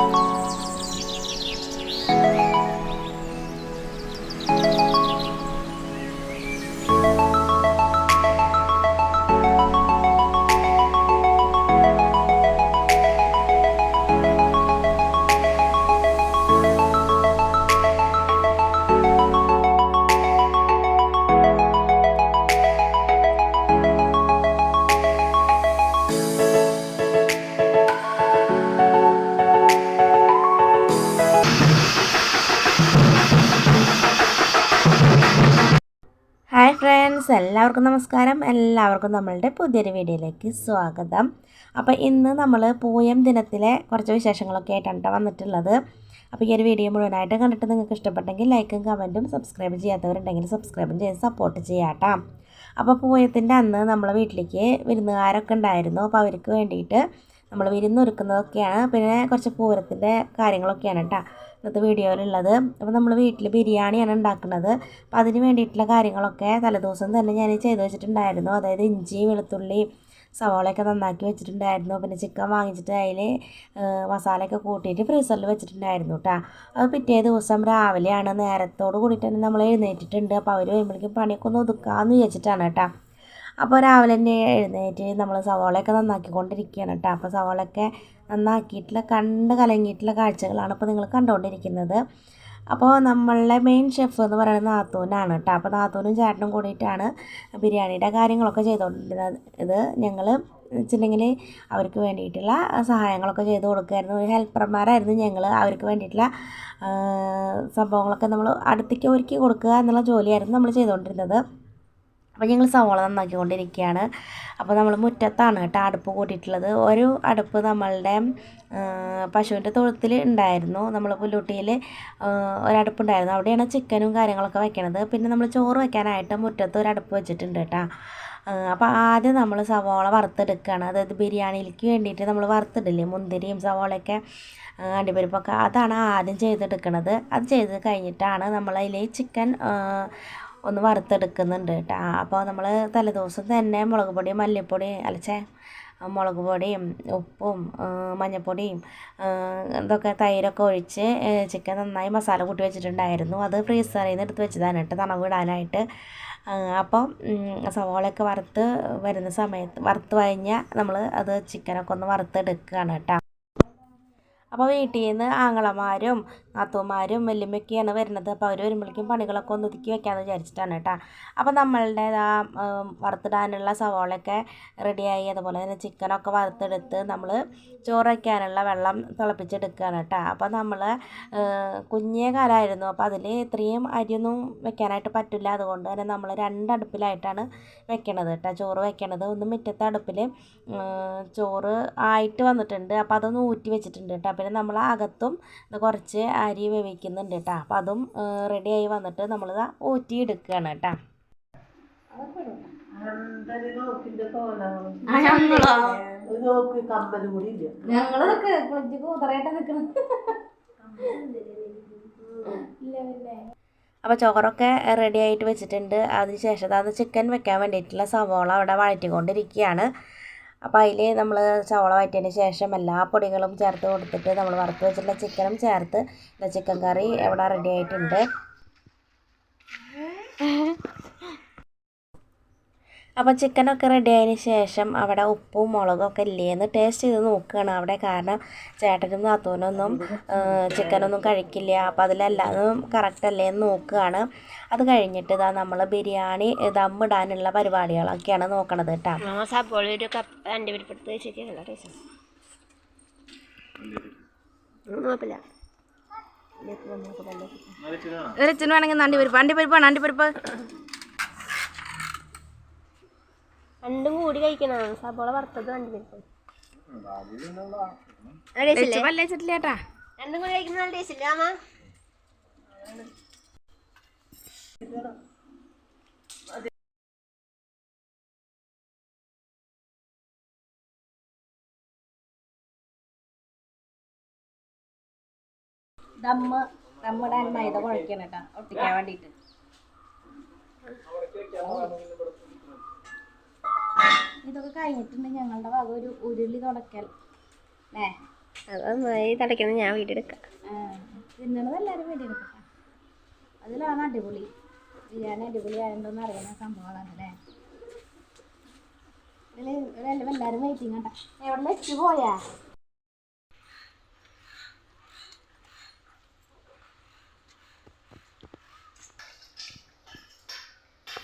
Música എല്ലാവർക്കും നമസ്കാരം. എല്ലാവർക്കും നമ്മളുടെ പുതിയൊരു വീഡിയോയിലേക്ക് സ്വാഗതം. അപ്പോൾ ഇന്ന് നമ്മൾ പൂയം ദിനത്തിലെ കുറച്ച് വിശേഷങ്ങളൊക്കെ ആയിട്ടാണ് കേട്ടോ വന്നിട്ടുള്ളത്. അപ്പോൾ ഈ ഒരു വീഡിയോ മുഴുവനായിട്ട് കണ്ടിട്ട് നിങ്ങൾക്ക് ഇഷ്ടപ്പെട്ടെങ്കിൽ ലൈക്കും കമന്റും സബ്സ്ക്രൈബ് ചെയ്യാത്തവരുണ്ടെങ്കിൽ സബ്സ്ക്രൈബും ചെയ്ത് സപ്പോർട്ട് ചെയ്യാട്ടോ അപ്പോൾ പൂയത്തിന്റെ അന്ന് നമ്മളെ വീട്ടിലേക്ക് വിരുന്നുകാരൊക്കെ ഉണ്ടായിരുന്നു. അപ്പോൾ അവർക്ക് വേണ്ടിയിട്ട് നമ്മൾ വിരുന്നൊരുക്കുന്നതൊക്കെയാണ്. പിന്നെ കുറച്ച് പൂരത്തിന്റെ കാര്യങ്ങളൊക്കെയാണ് കേട്ടോ ഇന്നത്തെ വീഡിയോയിലുള്ളത്. അപ്പോൾ നമ്മൾ വീട്ടിൽ ബിരിയാണിയാണ് ഉണ്ടാക്കുന്നത്. അപ്പോൾ അതിന് വേണ്ടിയിട്ടുള്ള കാര്യങ്ങളൊക്കെ തലേദിവസം തന്നെ ഞാൻ ചെയ്ത് വെച്ചിട്ടുണ്ടായിരുന്നു. അതായത് ഇഞ്ചി വെളുത്തുള്ളി സവാളയൊക്കെ നന്നാക്കി വെച്ചിട്ടുണ്ടായിരുന്നു. പിന്നെ ചിക്കൻ വാങ്ങിച്ചിട്ട് അതിൽ മസാലയൊക്കെ കൂട്ടിയിട്ട് ഫ്രീസറിൽ വെച്ചിട്ടുണ്ടായിരുന്നു കേട്ടോ അത് പിറ്റേ ദിവസം രാവിലെയാണ് നേരത്തോട് കൂടിയിട്ട് തന്നെ നമ്മൾ എഴുന്നേറ്റിട്ടുണ്ട്. അപ്പോൾ അവർ വരുമ്പോഴേക്കും പണിയൊക്കെ ഒന്ന് ഒതുക്കാമെന്ന് വിചാരിച്ചിട്ടാണ് കേട്ടോ അപ്പോൾ രാവിലെ തന്നെ എഴുന്നേറ്റ് നമ്മൾ സവാളയൊക്കെ നന്നാക്കിക്കൊണ്ടിരിക്കുകയാണ് കേട്ടോ അപ്പോൾ സവാളയൊക്കെ നന്നാക്കിയിട്ടുള്ള കണ്ട് കലങ്ങിയിട്ടുള്ള കാഴ്ചകളാണ് ഇപ്പോൾ നിങ്ങൾ കണ്ടുകൊണ്ടിരിക്കുന്നത്. അപ്പോൾ നമ്മളുടെ മെയിൻ ഷെഫ് എന്ന് പറയുന്നത് നാത്തൂനാണ് കേട്ടോ. അപ്പോൾ നാത്തൂനും ചേട്ടനും കൂടിയിട്ടാണ് ബിരിയാണിയുടെ കാര്യങ്ങളൊക്കെ ചെയ്തുകൊണ്ടിരുന്നത്. ഇത് ഞങ്ങൾ വെച്ചിട്ടുണ്ടെങ്കിൽ അവർക്ക് വേണ്ടിയിട്ടുള്ള സഹായങ്ങളൊക്കെ ചെയ്ത് കൊടുക്കുമായിരുന്നു. ഒരു ഹെൽപ്പർമാരായിരുന്നു ഞങ്ങൾ അവർക്ക് വേണ്ടിയിട്ടുള്ള സംഭവങ്ങളൊക്കെ നമ്മൾ അടുത്തേക്ക് ഒരുക്കി കൊടുക്കുക എന്നുള്ള ജോലിയായിരുന്നു നമ്മൾ ചെയ്തുകൊണ്ടിരുന്നത്. അപ്പോൾ ഞങ്ങൾ സവോള നന്നാക്കിക്കൊണ്ടിരിക്കുകയാണ്. അപ്പോൾ നമ്മൾ മുറ്റത്താണ് കേട്ടോ അടുപ്പ് കൂട്ടിയിട്ടുള്ളത്. ഒരു അടുപ്പ് നമ്മളുടെ പശുവിന്റെ തൊഴുത്തിൽ ഉണ്ടായിരുന്നു. നമ്മൾ പുല്ലൂട്ടിയിൽ ഒരടുപ്പുണ്ടായിരുന്നു അവിടെയാണ് ചിക്കനും കാര്യങ്ങളൊക്കെ വെക്കണത്. പിന്നെ നമ്മൾ ചോറ് വെക്കാനായിട്ട് മുറ്റത്ത് ഒരു അടുപ്പ് വെച്ചിട്ടുണ്ട് കേട്ടോ. അപ്പോൾ ആദ്യം നമ്മൾ സവോള വറുത്തെടുക്കുകയാണ്. അതായത് ബിരിയാണിയിലേക്ക് വേണ്ടിയിട്ട് നമ്മൾ വറുത്തിടില്ലേ മുന്തിരിയും സവോളയൊക്കെ അണ്ടിപ്പരിപ്പൊക്കെ. അതാണ് ആദ്യം ചെയ്തെടുക്കുന്നത് അത് ചെയ്ത് കഴിഞ്ഞിട്ടാണ് നമ്മളതിൽ ചിക്കൻ ഒന്ന് വറുത്തെടുക്കുന്നുണ്ട് കേട്ടോ. അപ്പോൾ നമ്മൾ തലേദിവസം തന്നെ മുളക് പൊടിയും മല്ലിപ്പൊടിയും അലച്ചേ മുളക് പൊടിയും ഉപ്പും മഞ്ഞൾപ്പൊടിയും ഇതൊക്കെ തൈരൊക്കെ ഒഴിച്ച് ചിക്കൻ നന്നായി മസാല കൂട്ടി വെച്ചിട്ടുണ്ടായിരുന്നു. അത് ഫ്രീസറിൽ നിന്ന് എടുത്ത് വെച്ചതാണ് കേട്ടോ തണവ് ഇടാനായിട്ട് അപ്പോൾ സവാളയൊക്കെ വറുത്ത് വരുന്ന സമയത്ത് വറുത്ത് കഴിഞ്ഞാൽ നമ്മൾ അത് ചിക്കനൊക്കെ ഒന്ന് വറുത്തെടുക്കുകയാണ് കേട്ടോ. അപ്പോൾ വീട്ടിൽ നിന്ന് ആങ്ങളമാരും നാത്തൂമാരും വല്യമ്മയൊക്കെയാണ് വരുന്നത്. അപ്പോൾ അവർ വരുമ്പോഴേക്കും പണികളൊക്കെ ഒന്ന് ഒതുക്കി വെക്കാമെന്ന് വിചാരിച്ചിട്ടാണ് കേട്ടോ. അപ്പോൾ നമ്മളുടെ ആ വറുത്തിടാനുള്ള സവാളയൊക്കെ റെഡിയായി അതുപോലെ തന്നെ ചിക്കനൊക്കെ വറുത്തെടുത്ത് നമ്മൾ ചോറ് വയ്ക്കാനുള്ള വെള്ളം തിളപ്പിച്ചെടുക്കുകയാണ് കേട്ടോ. അപ്പോൾ നമ്മൾ കുഞ്ഞേ കാലമായിരുന്നു അപ്പോൾ അതിൽ ഇത്രയും അരിയൊന്നും വെക്കാനായിട്ട് പറ്റില്ല. അതുകൊണ്ട് തന്നെ നമ്മൾ രണ്ടടുപ്പിലായിട്ടാണ് വെക്കണത് കേട്ടോ. ചോറ് വെക്കണത്. ഒന്ന് മുറ്റത്തെ അടുപ്പിൽ ചോറ് ആയിട്ട് വന്നിട്ടുണ്ട്. അപ്പോൾ അതൊന്ന് ഊറ്റി വെച്ചിട്ടുണ്ട് കേട്ടോ. പിന്നെ നമ്മൾ അകത്തും കുറച്ച് അരി വേവിക്കുന്നുണ്ട് കേട്ടോ. അപ്പം അതും റെഡിയായി വന്നിട്ട് നമ്മൾ ഊറ്റി എടുക്കുകയാണ് കേട്ടോ. അപ്പൊ കുളിച്ച് അപ്പോൾ ചോറൊക്കെ റെഡി ആയിട്ട് വെച്ചിട്ടുണ്ട്. അതിന് ശേഷം അത് ചിക്കൻ വെക്കാൻ വേണ്ടിയിട്ടുള്ള സവോള അവിടെ വഴറ്റിക്കൊണ്ടിരിക്കുകയാണ്. അപ്പോൾ അതിൽ നമ്മൾ ചവള വയറ്റിയതിന് ശേഷം എല്ലാ പൊടികളും ചേർത്ത് കൊടുത്തിട്ട് നമ്മൾ വറുത്ത് വെച്ചിട്ടുള്ള ചിക്കനും ചേർത്ത് ചിക്കൻ കറി ഇവിടെ റെഡി ആയിട്ടുണ്ട്. അപ്പോൾ ചിക്കനൊക്കെ റെഡി ആയതിന് ശേഷം അവിടെ ഉപ്പും മുളകും ഒക്കെ ഇല്ലേന്ന് ടേസ്റ്റ് ചെയ്ത് നോക്കുകയാണ് അവിടെ കാരണം ചേട്ടനും നാത്തൂനൊന്നും ചിക്കനൊന്നും കഴിക്കില്ല. അപ്പോൾ അതിലെല്ലാതും കറക്റ്റ് അല്ലേ എന്ന് നോക്കുകയാണ് അത് കഴിഞ്ഞിട്ട് ഇതാ നമ്മൾ ബിരിയാണി ദമ്മിടാനുള്ള പരിപാടികളൊക്കെയാണ് നോക്കണത് കേട്ടോ. ഒരു കപ്പ് എന്റെ ടേസ്റ്റ് ഇറച്ചിന് വേണമെങ്കിൽ അണ്ടിപ്പരിപ്പ് അണ്ടിപ്പരിപ്പാണ് അണ്ടിപ്പരിപ്പ്. രണ്ടും കൂടി കഴിക്കണം. സബോള വറുത്തത് പരിപ്പ് പല്ലേച്ചിട്ടില്ല ചേട്ടാ രണ്ടും കൂടി കഴിക്കുന്ന നല്ല ടേസ്റ്റ് ഇല്ല അമ്മ ദമ്മ് ദമ്മിടാൻ മൈദ കുഴക്കണം കേട്ടോ ഒട്ടിക്കാൻ വേണ്ടിയിട്ട്. ഇതൊക്കെ കഴിഞ്ഞിട്ടുണ്ട്. ഞങ്ങളുടെ വക ഒരു ഉരുളി തുടക്കൽ. അല്ലേ അത് നന്നായി ഞാൻ വീഡിയോ എടുക്കാം. തിന്നണത് എല്ലാവരും വേണ്ടി എടുക്കട്ടെ. അതിലാണ് അടിപൊളി. ബിരിയാണി അടിപൊളി ആയതുകൊണ്ടെന്ന് അറിയുന്ന സംഭവങ്ങളാണ് അല്ലേ ഇതിൽ എല്ലാവരും വെയിറ്റിംഗ് കേട്ടോ എവിടെ വെച്ച് പോയാ?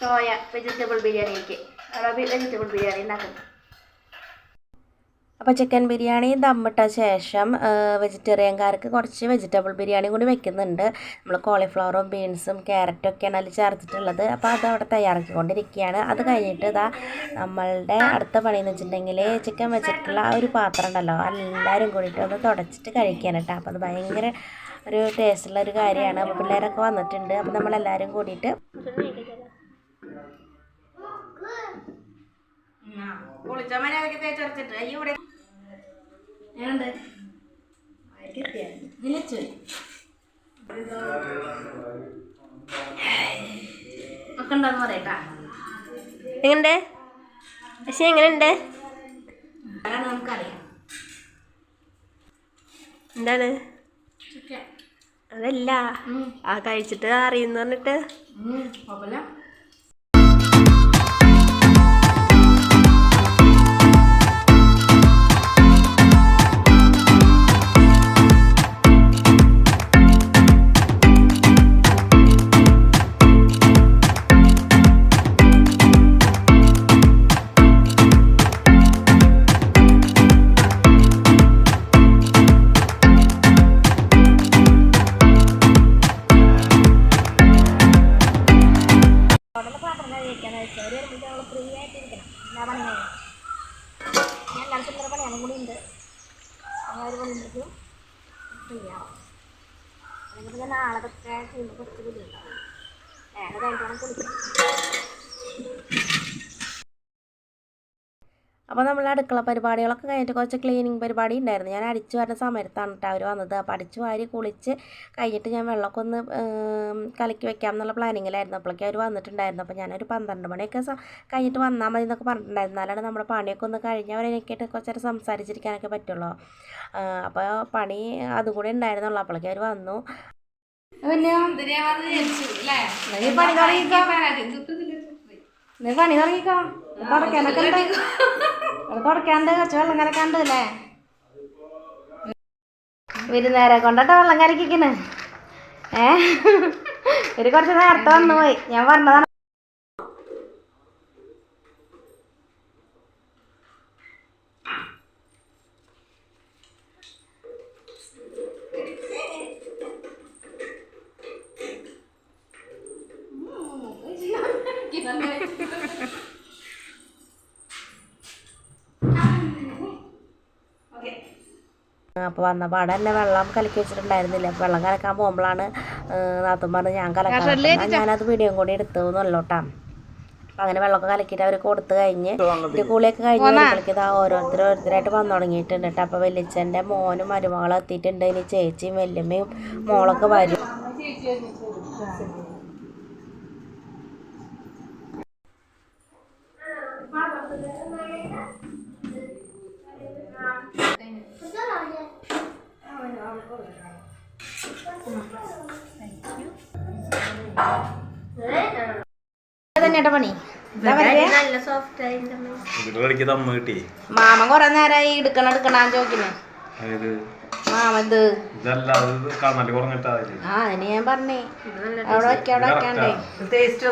സോയ വെജിറ്റബിൾ ബിരിയാണിക്ക്. വെജിറ്റബിൾ ബിരിയാണി ഉണ്ടാക്കുന്നത് അപ്പോൾ ചിക്കൻ ബിരിയാണി ദമ്മിട്ട ശേഷം വെജിറ്റേറിയൻകാർക്ക് കുറച്ച് വെജിറ്റബിൾ ബിരിയാണി കൂടി വെക്കുന്നുണ്ട്. നമ്മൾ കോളിഫ്ലവറും ബീൻസും ഒക്കെയാണ് അതിൽ ചേർത്തിട്ടുള്ളത്. അപ്പോൾ അത് അവിടെ തയ്യാറാക്കിക്കൊണ്ടിരിക്കുകയാണ്. അത് കഴിഞ്ഞിട്ട് ഇതാ നമ്മളുടെ അടുത്ത പണി എന്ന് വെച്ചിട്ടുണ്ടെങ്കിൽ ചിക്കൻ വെച്ചിട്ടുള്ള ആ ഒരു പാത്രം ഉണ്ടല്ലോ എല്ലാവരും കൂടിയിട്ട് ഒന്ന് തുടച്ചിട്ട് കഴിക്കാൻ കേട്ടോ. അപ്പോൾ അത് ഭയങ്കര ഒരു ടേസ്റ്റുള്ള ഒരു കാര്യമാണ്. അപ്പോൾ പിള്ളേരൊക്കെ വന്നിട്ടുണ്ട്. അപ്പോൾ നമ്മളെല്ലാവരും കൂടിയിട്ട് കുളിച്ച മര്യാദയ്ക്ക് തേച്ചടച്ചിട്ട് അയ്യോ ഇവിടെ ഞാനുണ്ട് വിളിച്ചു? ഒക്കെ ഉണ്ടെന്ന് പറയട്ടാ. എങ്ങനെയുണ്ട് പക്ഷെ എങ്ങനെയുണ്ട് നമുക്കറിയാം. എന്താണ്? അതല്ല. ആ കഴിച്ചിട്ട് അറിയുന്നു പറഞ്ഞിട്ട്. അപ്പോൾ നമ്മൾ അടുക്കള പരിപാടികളൊക്കെ കഴിഞ്ഞിട്ട് കുറച്ച് ക്ലീനിങ് പരിപാടി ഉണ്ടായിരുന്നു. ഞാൻ അടിച്ചു വരുന്ന സമയത്താണ് കേട്ടോ അവർ വന്നത്. അപ്പോൾ അടിച്ചു വാരി കുളിച്ച് കഴിഞ്ഞിട്ട് ഞാൻ വെള്ളമൊക്കെ ഒന്ന് കലക്കി വെക്കാം എന്നുള്ള പ്ലാനിങ്ങിലായിരുന്നു അപ്പോഴേക്കും അവർ വന്നിട്ടുണ്ടായിരുന്നു. അപ്പോൾ ഞാനൊരു പന്ത്രണ്ട് മണിയൊക്കെ കഴിഞ്ഞിട്ട് വന്നാൽ മതി എന്നൊക്കെ പറഞ്ഞിട്ടുണ്ടായിരുന്നു. എന്നാലാണ് നമ്മുടെ പണിയൊക്കെ ഒന്ന് കഴിഞ്ഞ് അവരെനിക്കായിട്ട് കുറച്ച് നേരം സംസാരിച്ചിരിക്കാനൊക്കെ പറ്റുള്ളൂ. അപ്പോൾ പണി അതും കൂടെ ഉണ്ടായിരുന്നുള്ളൂ. അപ്പോഴേക്കും അവർ വന്നു. പിന്നെ നീ പണി തുടങ്ങിക്കോ. തുടക്കാനൊക്കെ ഉണ്ട്. തുടക്കാണ്ട് കുറച്ച് വെള്ളം കലക്കാണ്ട് അല്ലേ? വിരുന്നേരെ കൊണ്ടട്ടോ വെള്ളം കരക്കിക്കണേ ഏ? ഒരു കുറച്ച് നേരത്തെ വന്നു പോയി. ഞാൻ പറഞ്ഞതാണ് അപ്പോൾ വന്ന പാടെ തന്നെ വെള്ളം കലക്കി വെച്ചിട്ടുണ്ടായിരുന്നില്ല. വെള്ളം കലക്കാൻ പോകുമ്പോഴാണ് നാത്തും പറഞ്ഞ് ഞാൻ കലക്കാൻ. ഞാനത് വീഡിയോ കൂടി എടുത്തു നല്ലോട്ടാ. അപ്പം അങ്ങനെ വെള്ളമൊക്കെ കലക്കിയിട്ട് അവർ കൊടുത്തു കഴിഞ്ഞ് കൂളിയൊക്കെ കഴിഞ്ഞ് വരുമ്പോഴേക്ക് ഇതാ ഓരോരുത്തർ ഓരോരുത്തരായിട്ട് വന്നു തുടങ്ങിയിട്ടുണ്ട് കേട്ടോ അപ്പോൾ വലിയച്ഛന്റെ മോനും മരുമകളും എത്തിയിട്ടുണ്ട്. ഇനി ചേച്ചിയും വല്യമ്മയും മോളൊക്കെ വരും. തന്നെയാട്ടോ പണി? മാമൻ കുറെ നേരമായി എടുക്കണം എടുക്കണം മാമൻ ഇത്. ആ അതിന് ഞാൻ പറഞ്ഞേ. അവിടെ വയ്ക്കാം അവിടെ വയ്ക്കാണ്ടേ ടേസ്റ്റ്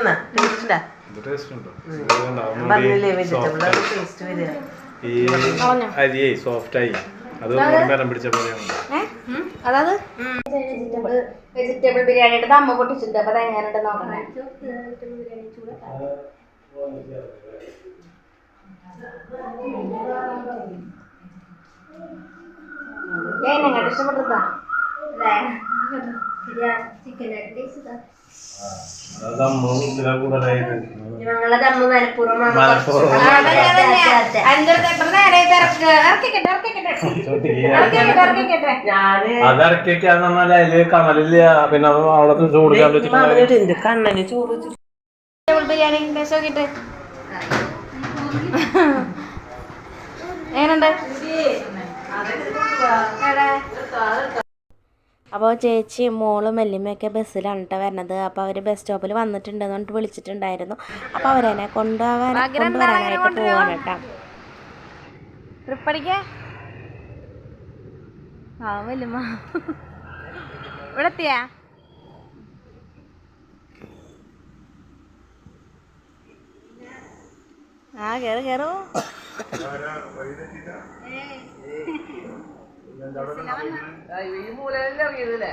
സോഫ്റ്റ് ആയി. അത് പിടിച്ച പോലെയാണ്? അതായത് വെജിറ്റബിൾ വെജിറ്റബിൾ എടുത്ത് അമ്മ പൊട്ടിച്ചിട്ട് അപ്പൊ അതെങ്ങനെയുണ്ട് നോക്കണേ നിങ്ങൾ നിങ്ങളുടെ ഇഷ്ടപ്പെട്ടതാ അത്. കമലില്ല പിന്നെ അവിടെ എന്റെ കണ്ണന് ചോറ് ബിരിയാണി ടേസ്റ്റ് നോക്കിയിട്ട് എങ്ങനെയുണ്ട്? അപ്പോൾ ചേച്ചി മോളും വല്യമ്മയൊക്കെ ബസ്സിലാണ് കേട്ടോ വരണത്. അപ്പോൾ അവർ ബസ് സ്റ്റോപ്പിൽ വന്നിട്ടുണ്ടെന്ന് പറഞ്ഞിട്ട് വിളിച്ചിട്ടുണ്ടായിരുന്നു. അപ്പോൾ അവരെന്നെ കൊണ്ടുപോകാൻ കൊണ്ടുവരാനായിട്ട് പോവാണ് കേട്ടോ ട്രിപ്പ് അടിക്കേ ആ വല്യമ്മ. ഇവിടെ എത്തിയാ? ആ കേറ് കേറൂ. ഈ മൂലയിൽ ഇറങ്ങിയതല്ലേ?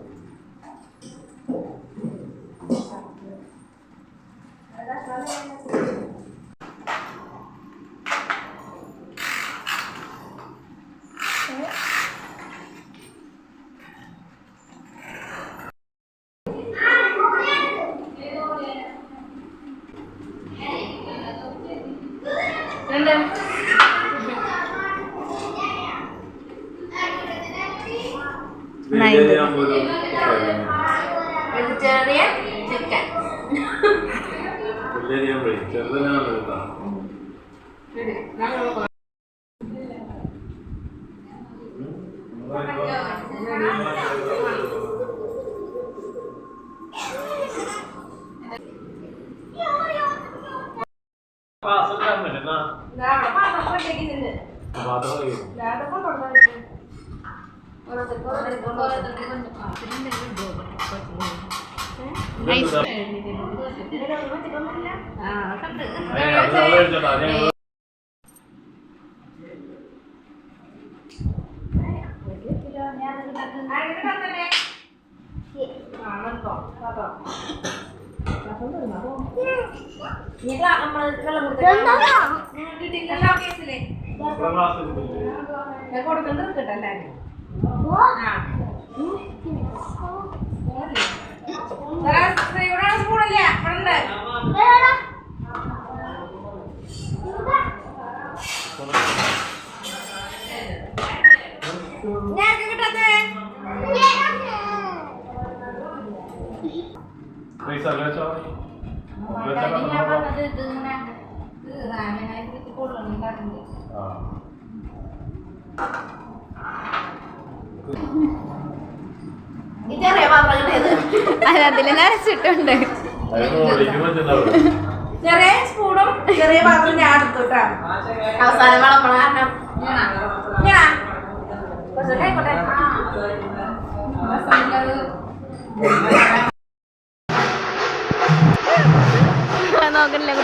Bye. പൈസ വെച്ചോ ആ ചെറിയ പാത്രം ഇവിടെ അത് അതിൽ നരച്ചിട്ടുണ്ട്. അതിന് ഒളിക്കുമ്പോ ചെറിയ സ്പൂണും ചെറിയ പാത്രം ഞാൻ എടുത്തോട്ടാ. അവസാനം വിളമ്പണ കാരണം ഞാൻ കുറച്ച് ആയിക്കോട്ടെ നോക്കണില്ല?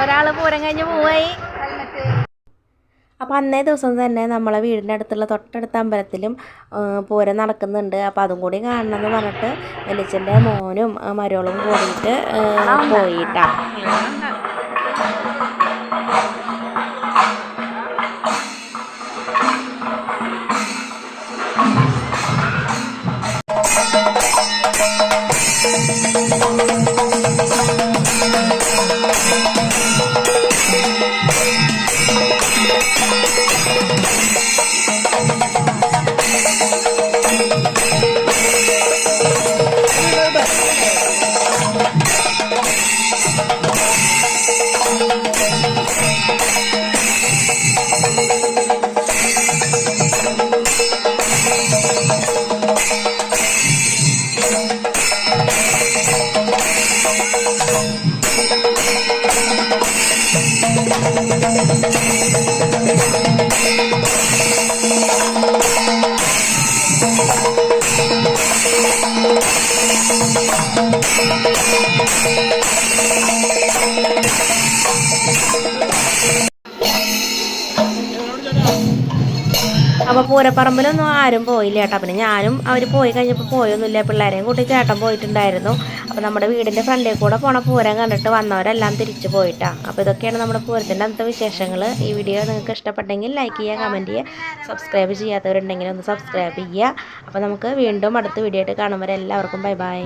ഒരാൾ പൂരം കഴിഞ്ഞ് പോവായി. അപ്പോൾ അന്നേ ദിവസം തന്നെ നമ്മളെ വീടിന്റെ അടുത്തുള്ള തൊട്ടടുത്ത അമ്പലത്തിലും പൂരം നടക്കുന്നുണ്ട്. അപ്പോൾ അതും കൂടി കാണണം എന്ന് പറഞ്ഞിട്ട് വലിച്ചന്റെ മോനും മരോളും കൂടിയിട്ട് ആ, പോയിട്ടാ. അപ്പോൾ പൂരപ്പറമ്പിലൊന്നും ആരും പോയില്ല ചേട്ടാ പിന്നെ ഞാനും അവർ പോയി കഴിഞ്ഞപ്പോൾ പോയൊന്നുമില്ല. പിള്ളേരെയും കൂട്ടി ചേട്ടൻ പോയിട്ടുണ്ടായിരുന്നു. അപ്പോൾ നമ്മുടെ വീടിന്റെ ഫ്രണ്ടിൽ കൂടെ പോണ പൂരം കണ്ടിട്ട് വന്നവരെല്ലാം തിരിച്ചു പോയിട്ടാ. അപ്പോൾ ഇതൊക്കെയാണ് നമ്മുടെ പൂരത്തിന്റെ അന്നത്തെ വിശേഷങ്ങൾ ഈ വീഡിയോ നിങ്ങൾക്ക് ഇഷ്ടപ്പെട്ടെങ്കിൽ ലൈക്ക് ചെയ്യുക കമന്റ് ചെയ്യുക സബ്സ്ക്രൈബ് ചെയ്യാത്തവരുണ്ടെങ്കിൽ ഒന്ന് സബ്സ്ക്രൈബ് ചെയ്യുക. അപ്പോൾ നമുക്ക് വീണ്ടും അടുത്ത വീഡിയോ ആയിട്ട് കാണുമ്പോൾ എല്ലാവർക്കും ബൈ ബൈ